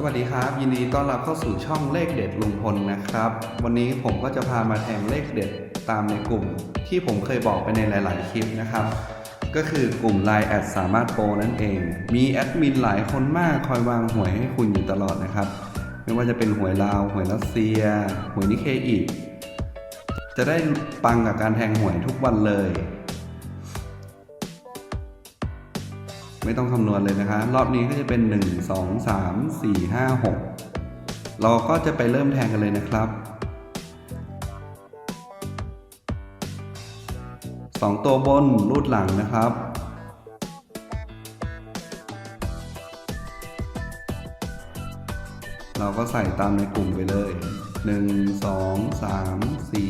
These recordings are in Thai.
สวัสดีครับ ยินดีต้อนรับเข้าสู่ช่องเลขเด็ดลุงพลนะครับ วันนี้ผมก็จะพามาแทงเลขเด็ดตามในกลุ่ม ที่ผมเคยบอกไปในหลาย ๆ คลิปนะครับ ก็คือกลุ่ม Line แอดสามารถโปรนั่นเอง มีแอดมินหลายคนมากคอยวางหวยให้คุณอยู่ตลอดนะครับ ไม่ว่าจะเป็นหวยลาวหวยรัสเซีย หวยนิเคอีกจะได้ปังกับการแทงหวยทุกวันเลย ไม่ต้องคำนวณเลยนะคะ รอบนี้ก็จะเป็น 1 2 3 4 5 6 เราก็จะไปเริ่มแทงกันเลยนะครับ 2 ตัวบนรูดหลังนะครับ เราก็ใส่ตามในกลุ่มไปเลย 1 2 3 4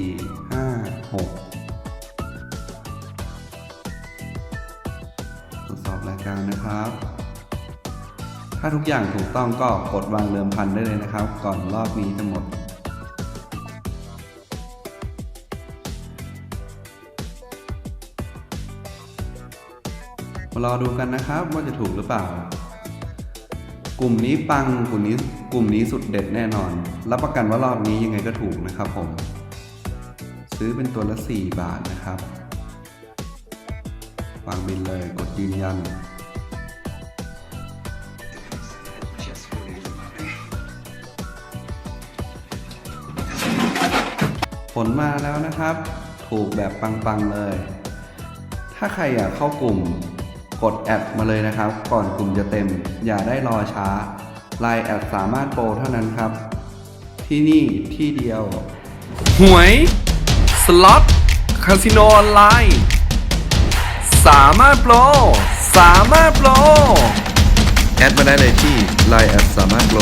รายการนะครับ ถ้าทุกอย่างถูกต้องก็กดวางเดิมพันได้เลยนะครับ ก่อนรอบนี้จะหมด มารอดูกันนะครับว่าจะถูกหรือเปล่า กลุ่มนี้ปังกลุ่มนี้กลุ่มนี้สุดเด็ดแน่นอน รับประกันว่ารอบนี้ยังไงก็ถูกนะครับผม ซื้อเป็นตัวละ 4 บาทนะครับ วางบินเลยกดยืนยัน ผลมาแล้วนะครับ ถูกแบบปังๆเลย ถ้าใครอยากเข้ากลุ่มกดแอดมาเลยนะครับ ก่อนกลุ่มจะเต็ม อย่าได้รอช้าไลน์แอดสามารถโปรเท่านั้นครับ ที่นี่ที่เดียว หวย สล็อตคาสิโนออนไลน์ สามารถโปร สามารถโปร แอดมาได้เลยที่ Line แอดสามารถโปร